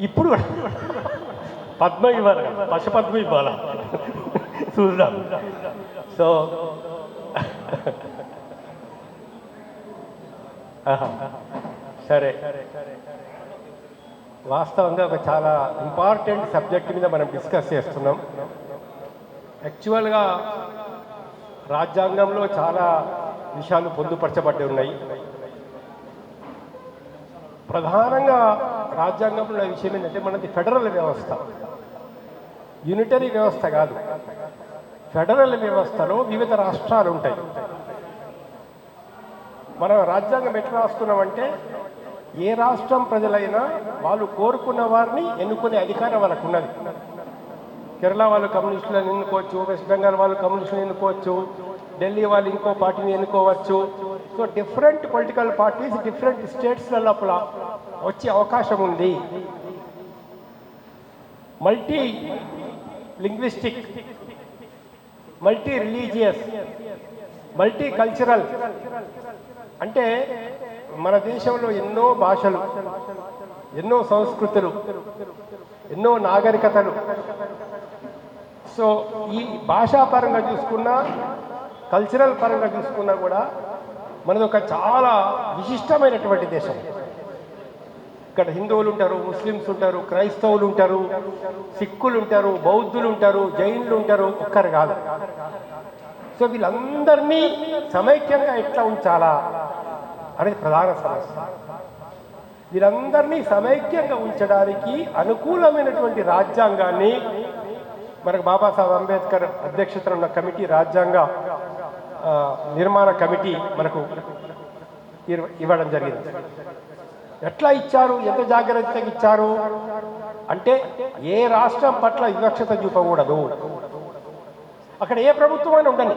ఇప్పుడు పద్మ ఇవ్వాలి పశుపద్మ ఇవ్వాలా? చూద్దాం. సో సరే. వాస్తవంగా ఒక చాలా ఇంపార్టెంట్ సబ్జెక్ట్ మీద మనం డిస్కస్ చేస్తున్నాం. యాక్చువల్గా రాజ్యాంగంలో చాలా విషయాలు పొందుపరచబడి ఉన్నాయి. ప్రధానంగా రాజ్యాంగంలో విషయం ఏంటంటే మనది ఫెడరల్ వ్యవస్థ. యూనిటరీ వ్యవస్థ కాదు. ఫెడరల్ వ్యవస్థలో వివిధ రాష్ట్రాలు ఉంటాయి. మనం రాజ్యాంగం ఎట్లా రాస్తున్నామంటే ఏ రాష్ట్రం ప్రజలైనా వాళ్ళు కోరుకున్న వారిని ఎన్నుకునే అధికారం వాళ్ళకు ఉన్నది కేరళ వాళ్ళు కమ్యూనిస్టులను ఎన్నుకోవచ్చు వెస్ట్ బెంగాల్ వాళ్ళు కమ్యూనిస్టులను ఎన్నుకోవచ్చు ఢిల్లీ వాళ్ళు ఇంకో పార్టీని ఎన్నుకోవచ్చు. So different political parties different స్టేట్స్ల లోపల వచ్చే అవకాశం ఉంది. Multi linguistic multi religious multi cultural అంటే మన దేశంలో ఎన్నో భాషలు ఎన్నో సంస్కృతులు ఎన్నో నాగరికతలు. సో ఈ భాషాపరంగా చూసుకున్నా కల్చరల్ పరంగా చూసుకున్నా కూడా మనది ఒక చాలా విశిష్టమైనటువంటి దేశం. ఇక్కడ హిందువులు ఉంటారు ముస్లిమ్స్ ఉంటారు క్రైస్తవులు ఉంటారు సిక్కులు ఉంటారు బౌద్ధులు ఉంటారు జైన్లు ఉంటారు ఒక్కరు కాదు. సో వీళ్ళందరినీ సమైక్యంగా ఎట్లా ఉంచాలా అనేది ప్రధాన సమస్య. వీరందరినీ సమైక్యంగా ఉంచడానికి అనుకూలమైనటువంటి రాజ్యాంగాన్ని మనకు బాబాసాహెబ్ అంబేద్కర్ అధ్యక్షతన ఉన్న కమిటీ రాజ్యాంగ నిర్మాణ కమిటీ మనకు ఇవ్వ- ఇవ్వడం జరిగింది. ఎట్లా ఇచ్చారు? ఎంత జాగ్రత్తగా ఇచ్చారు? అంటే ఏ రాష్ట్రం పట్ల వివక్షత చూపకూడదు. అక్కడ ఏ ప్రభుత్వం అయినా ఉండని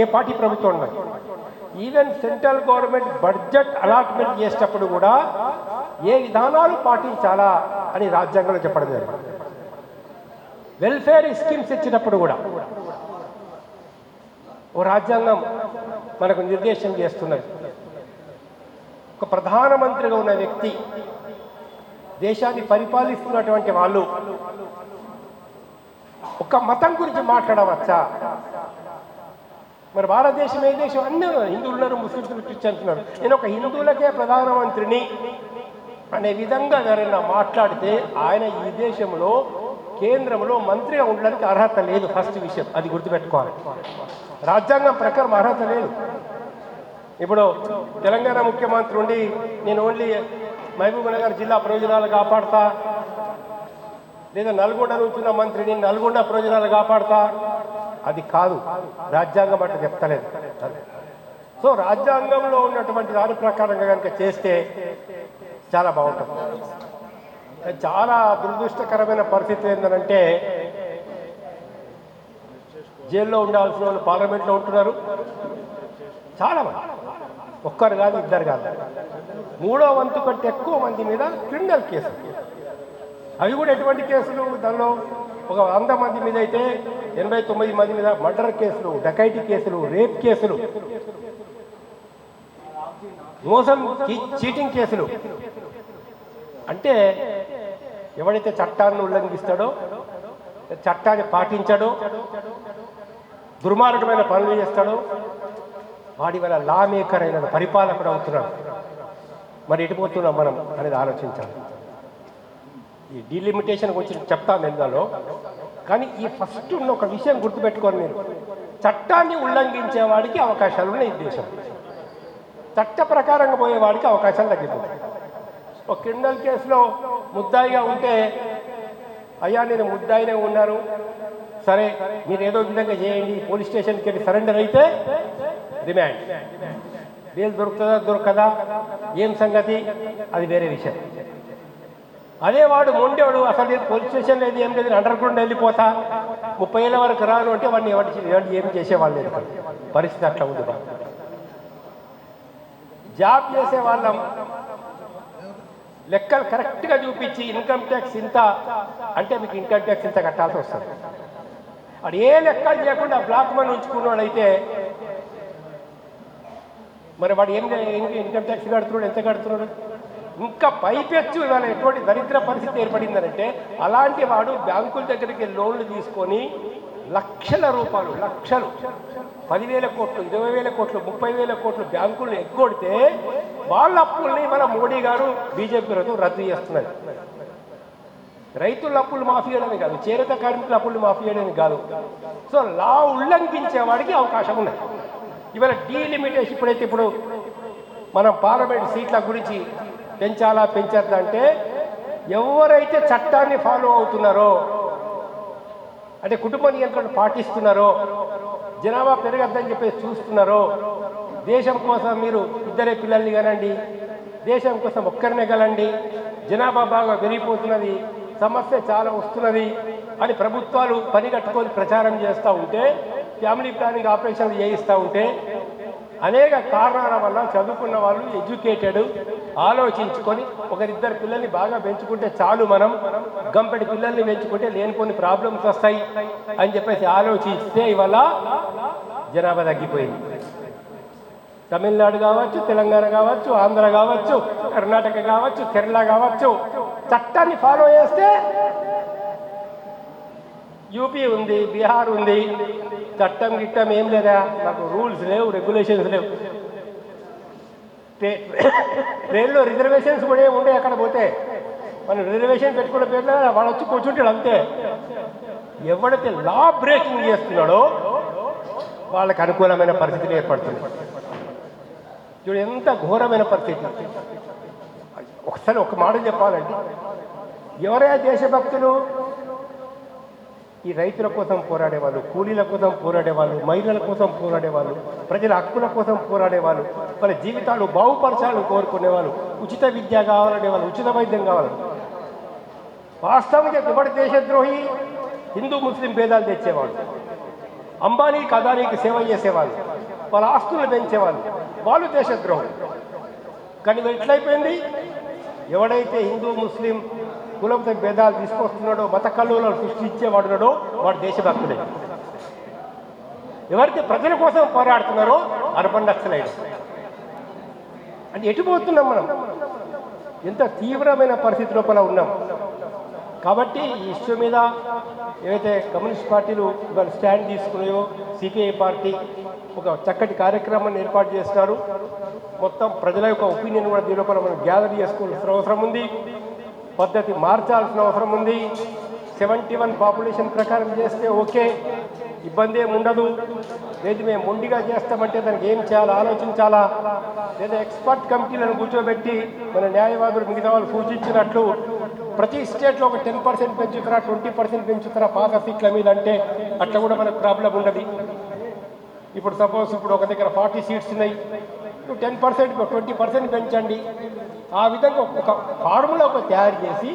ఏ పార్టీ ప్రభుత్వం ఉండని even central government budget allotment చేసేటప్పుడు కూడా ఏ విధానాలు పాటించాలా అని రాజ్యాంగంలో చెప్పడం జరిగింది. వెల్ఫేర్ స్కీమ్స్ ఇచ్చినప్పుడు కూడా ఓ రాజ్యాంగం మనకు నిర్దేశం చేస్తున్నది. ఒక ప్రధానమంత్రిగా ఉన్న వ్యక్తి దేశాన్ని పరిపాలిస్తున్నటువంటి వాళ్ళు. ఒక మతం గురించి మాట్లాడవచ్చా? మరి భారతదేశం ఏ దేశం? అన్నీ హిందువులు ఉన్నారు ముస్లింస్ క్రిస్టియన్స్ ఉన్నారు నేను ఒక హిందువులకే ప్రధానమంత్రిని అనే విధంగా ఎవరైనా మాట్లాడితే ఆయన ఈ దేశంలో కేంద్రంలో మంత్రిగా ఉండడానికి అర్హత లేదు. ఫస్ట్ విషయం అది గుర్తుపెట్టుకోవాలి. రాజ్యాంగం ప్రకారం అర్హత లేదు. ఇప్పుడు తెలంగాణ ముఖ్యమంత్రి ఉండి నేను ఓన్లీ మహబూబ్నగర్ జిల్లా ప్రయోజనాలు కాపాడతా లేదా నల్గొండ నుంచిన మంత్రి మంత్రిని నల్గొండ ప్రయోజనాలు కాపాడతా అది కాదు. రాజ్యాంగం అంటే చెప్తలేదు. సో రాజ్యాంగంలో ఉన్నటువంటి దాని ప్రకారంగా కనుక చేస్తే చాలా బాగుంటుంది. చాలా దురదృష్టకరమైన పరిస్థితి ఏంటంటే జైల్లో ఉండాల్సిన వాళ్ళు పార్లమెంట్లో ఉంటున్నారు. చాలా మంది ఒక్కరు కాదు ఇద్దరు కాదు. మూడో వంతు కంటే ఎక్కువ మంది మీద క్రిమినల్ కేసులు. అవి కూడా ఎటువంటి కేసులు? దానిలో ఒక వంద మంది మీద అయితే ఎనభై తొమ్మిది మంది మీద మర్డర్ కేసులు డకైటీ కేసులు రేప్ కేసులు మోసం చీటింగ్ కేసులు. అంటే ఎవడైతే చట్టాన్ని ఉల్లంఘిస్తాడో చట్టాన్ని పాటించాడో దుర్మార్గమైన పనులు చేస్తాడో. వాడి వల్ల లా మేకర్ అయిన పరిపాలకుడు అవుతున్నాడు. మరి ఎటుపోతున్నాం మనం అనేది ఆలోచించాలి. ఈ డీలిమిటేషన్ గురించి చెప్తాను ఎందులో కానీ ఈ ఫస్ట్ ఉన్న ఒక విషయం గుర్తుపెట్టుకోండి మీరు. చట్టాన్ని ఉల్లంఘించే వాడికి అవకాశాలు ఉన్నాయి దేశం చట్ట ప్రకారంగా పోయేవాడికి అవకాశాలు తగ్గిపోతాయి. ఒక క్రిమినల్ కేసులో ముద్దాయిగా ఉంటే అయ్యా నేను ముద్దాయినే ఉన్నారు. సరే మీరు ఏదో విధంగా చేయండి. పోలీస్ స్టేషన్కి వెళ్ళి సరెండర్ అయితే రిమాండ్ బెయిల్ దొరుకుతుందా? దొరకదా? ఏం సంగతి? అది వేరే విషయం. అదే వాడు మొండేవాడు. అసలు నేను పోలీస్ స్టేషన్ లేదు ఏం లేదు అండర్ గ్రౌండ్ వెళ్ళిపోతా. ముప్పై ఏళ్ళ వరకు రాను అంటే వాడిని ఎవరి ఏం చేసేవాళ్ళు లేదు. పరిస్థితి అట్లా ఉంది. జాబ్ చేసే వాళ్ళం లెక్కలు కరెక్ట్గా చూపించి ఇన్కమ్ ట్యాక్స్ ఇంత అంటే మీకు ఇన్కమ్ ట్యాక్స్ ఇంత కట్టాల్సి వస్తుంది. వాడు ఏ లెక్కలు చేయకుండా బ్లాక్ మనీ ఉంచుకున్నాడైతే మరి వాడు ఏం ఇన్కమ్ ట్యాక్స్ కడుతున్నాడు ఎంత కడుతున్నాడు? ఇంకా పైపెచ్చు ఇవాళ ఎటువంటి దరిద్ర పరిస్థితి ఏర్పడిందనంటే అలాంటి వాడు బ్యాంకుల దగ్గరికి లోన్లు తీసుకొని లక్షల రూపాయలు లక్షలు పదివేల కోట్లు ఇరవై వేల కోట్లు ముప్పై వేల కోట్లు బ్యాంకులను ఎగ్గొడితే వాళ్ళ అప్పుల్ని మన మోడీ గారు బీజేపీ ప్రభుత్వం రద్దు చేస్తున్నారు రైతుల అప్పులు మాఫీ చేయడమే కాదు చేరత కార్మికుల అప్పులు మాఫీ చేయడమే కాదు. సో లా ఉల్లంఘించే వాడికి అవకాశం ఉన్నది. ఇవాళ డీలిమిటేషన్ ఇప్పుడైతే ఇప్పుడు మనం పార్లమెంట్ సీట్ల గురించి పెంచాలా పెంచద్దంటే ఎవరైతే చట్టాన్ని ఫాలో అవుతున్నారో అంటే కుటుంబ నియంత్రణ పాటిస్తున్నారో జనాభా పెరగద్దని చెప్పేసి చూస్తున్నారో దేశం కోసం మీరు ఇద్దరే పిల్లల్ని కనండి దేశం కోసం ఒక్కరినే కలండి జనాభా బాగా పెరిగిపోతున్నది సమస్య చాలా వస్తున్నది అని ప్రభుత్వాలు పని కట్టుకొని ప్రచారం చేస్తూ ఉంటే ఫ్యామిలీ ప్లానింగ్ ఆపరేషన్లు చేయిస్తూ ఉంటే అనేక కారణాల వల్ల చదువుకున్న వాళ్ళు ఎడ్యుకేటెడ్ ఆలోచించుకొని ఒకరిద్దరు పిల్లల్ని బాగా పెంచుకుంటే చాలు మనం. గంపెడి పిల్లల్ని పెంచుకుంటే లేని కొన్ని ప్రాబ్లమ్స్ వస్తాయి అని చెప్పేసి ఆలోచిస్తే ఇవాళ జనాభా తగ్గిపోయింది. తమిళనాడు కావచ్చు తెలంగాణ కావచ్చు ఆంధ్ర కావచ్చు కర్ణాటక కావచ్చు కేరళ కావచ్చు చట్టాన్ని ఫాలో చేస్తే యూపీ ఉంది బీహార్ ఉంది చట్టం గిట్టం ఏం లేదా? నాకు రూల్స్ లేవు రెగ్యులేషన్స్ లేవు. ట్రైన్లో రిజర్వేషన్స్ కూడా ఏమి ఉండే అక్కడ పోతే? మనం రిజర్వేషన్ పెట్టుకున్న పేరులో వాడు వచ్చి కూర్చుంటాడు అంతే. ఎవడైతే లా బ్రేకింగ్ చేస్తున్నాడో వాళ్ళకి అనుకూలమైన పరిస్థితి ఏర్పడుతుంది. చూడు ఎంత ఘోరమైన పరిస్థితి. ఒకసారి ఒక మాట చెప్పాలండి. ఎవరైనా దేశభక్తులు? ఈ రైతుల కోసం పోరాడేవాళ్ళు కూలీల కోసం పోరాడేవాళ్ళు మహిళల కోసం పోరాడేవాళ్ళు ప్రజల హక్కుల కోసం పోరాడేవాళ్ళు వాళ్ళ జీవితాలు బాగుపరచాలని కోరుకునేవాళ్ళు ఉచిత విద్య కావాలనేవాళ్ళు ఉచిత వైద్యం కావాలి. వాస్తవంగా ఎవరి దేశద్రోహి హిందూ ముస్లిం భేదాలు తెచ్చేవాళ్ళు. అంబానీకి అదానీకి సేవ చేసేవాళ్ళు. వాళ్ళ ఆస్తులు పెంచేవాళ్ళు. వాళ్ళు దేశద్రోహులు. కానీ ఎట్లయిపోయింది ఎవడైతే హిందూ ముస్లిం కులంతో భేదాలు తీసుకొస్తున్నాడో మత కల్లోలను సృష్టించేవాడున్నాడో వాడు దేశభక్తుడే. ఎవరైతే ప్రజల కోసం పోరాడుతున్నారో అర్బన్ నక్సలైడ్ అంటే ఎటు పోతున్నాం మనం? ఎంత తీవ్రమైన పరిస్థితి లోపల ఉన్నాం. కాబట్టి ఈ ఇష్యూ మీద ఏవైతే కమ్యూనిస్ట్ పార్టీలు ఇవాళ స్టాండ్ తీసుకున్నాయో సిపిఐ పార్టీ ఒక చక్కటి కార్యక్రమాన్ని ఏర్పాటు చేస్తున్నారు. మొత్తం ప్రజల యొక్క ఒపీనియన్ కూడా దీని లోపల మనం గ్యాదర్ చేసుకోవాల్సిన అవసరం ఉంది. పద్ధతి మార్చాల్సిన అవసరం ఉంది. సెవెంటీ వన్ పాపులేషన్ ప్రకారం చేస్తే ఓకే. ఇబ్బంది ఏమి ఉండదు. లేదు మేము మొండిగా చేస్తామంటే దానికి ఏం చేయాలో? ఆలోచించాలా? లేదా ఎక్స్పర్ట్ కమిటీలను కూర్చోబెట్టి మన న్యాయవాదులు మిగతా వాళ్ళు సూచించినట్లు ప్రతి స్టేట్లో ఒక టెన్ పర్సెంట్ పెంచుతారా ట్వంటీ పర్సెంట్ పెంచుతారా? పాత సీట్ల మీద అంటే అట్లా కూడా మనకు ప్రాబ్లం ఉండదు. ఇప్పుడు సపోజ్ ఇప్పుడు ఒక దగ్గర ఫార్టీ సీట్స్ ఉన్నాయి. టెన్ పర్సెంట్ ట్వంటీ పర్సెంట్ పెంచండి. ఆ విధంగా ఒక ఫార్ములా ఒక తయారు చేసి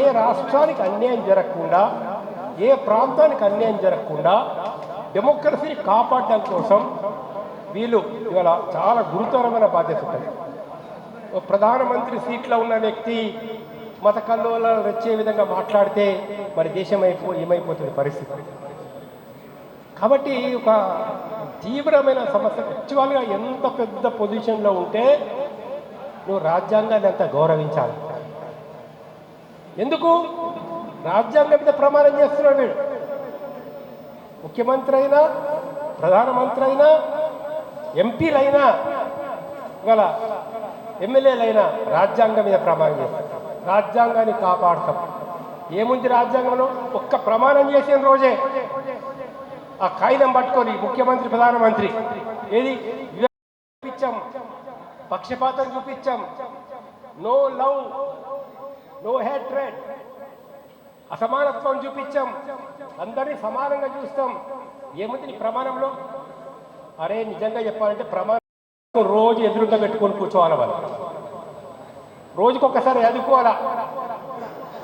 ఏ రాష్ట్రానికి అన్యాయం జరగకుండా ఏ ప్రాంతానికి అన్యాయం జరగకుండా డెమోక్రసీని కాపాడడం కోసం వీళ్ళు ఇవాళ చాలా గురుతరమైన బాధ్యత ఉంటుంది. ఒక ప్రధానమంత్రి సీట్లో ఉన్న వ్యక్తి మత కల్లోలాలు వచ్చే విధంగా మాట్లాడితే మరి దేశం అయిపో ఏమైపోతుంది పరిస్థితి? కాబట్టి ఒక తీవ్రమైన సమస్య యాక్చువల్గా ఎంత పెద్ద పొజిషన్లో ఉంటే నువ్వు రాజ్యాంగాన్ని అంత గౌరవించాలి. ఎందుకు? రాజ్యాంగం మీద ప్రమాణం చేస్తున్నాడు వీడు. ముఖ్యమంత్రి అయినా ప్రధానమంత్రి అయినా ఎంపీలైనా ఇవాళ ఎమ్మెల్యేలైనా రాజ్యాంగం మీద ప్రమాణం చేస్తారు. రాజ్యాంగాన్ని కాపాడతాం. ఏముంది రాజ్యాంగంలో? ఒక్క ప్రమాణం చేసిన రోజే. ఆ కాగితం పట్టుకొని ముఖ్యమంత్రి ప్రధానమంత్రి ఏది? పక్షపాతం చూపించాం. నో లవ్ నో హేట్రెడ్ అసమానత్వం చూపించాం. అందరినీ సమానంగా చూస్తాం. ఏముంది నీ ప్రమాణంలో? అరే నిజంగా చెప్పాలంటే ప్రమాణం రోజు ఎదురుగా పెట్టుకొని కూర్చోవాలి వాళ్ళు రోజుకొకసారి చదువుకోవాలా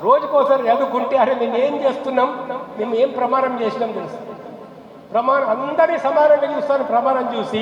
రోజుకోసారి చదువుకుంటే అరే మేము ఏం చేస్తున్నాం? మేము ఏం ప్రమాణం చేసినాం తెలుసు. ప్రమాణం అందరినీ సమానంగా చూస్తాను. ప్రమాణం చూసి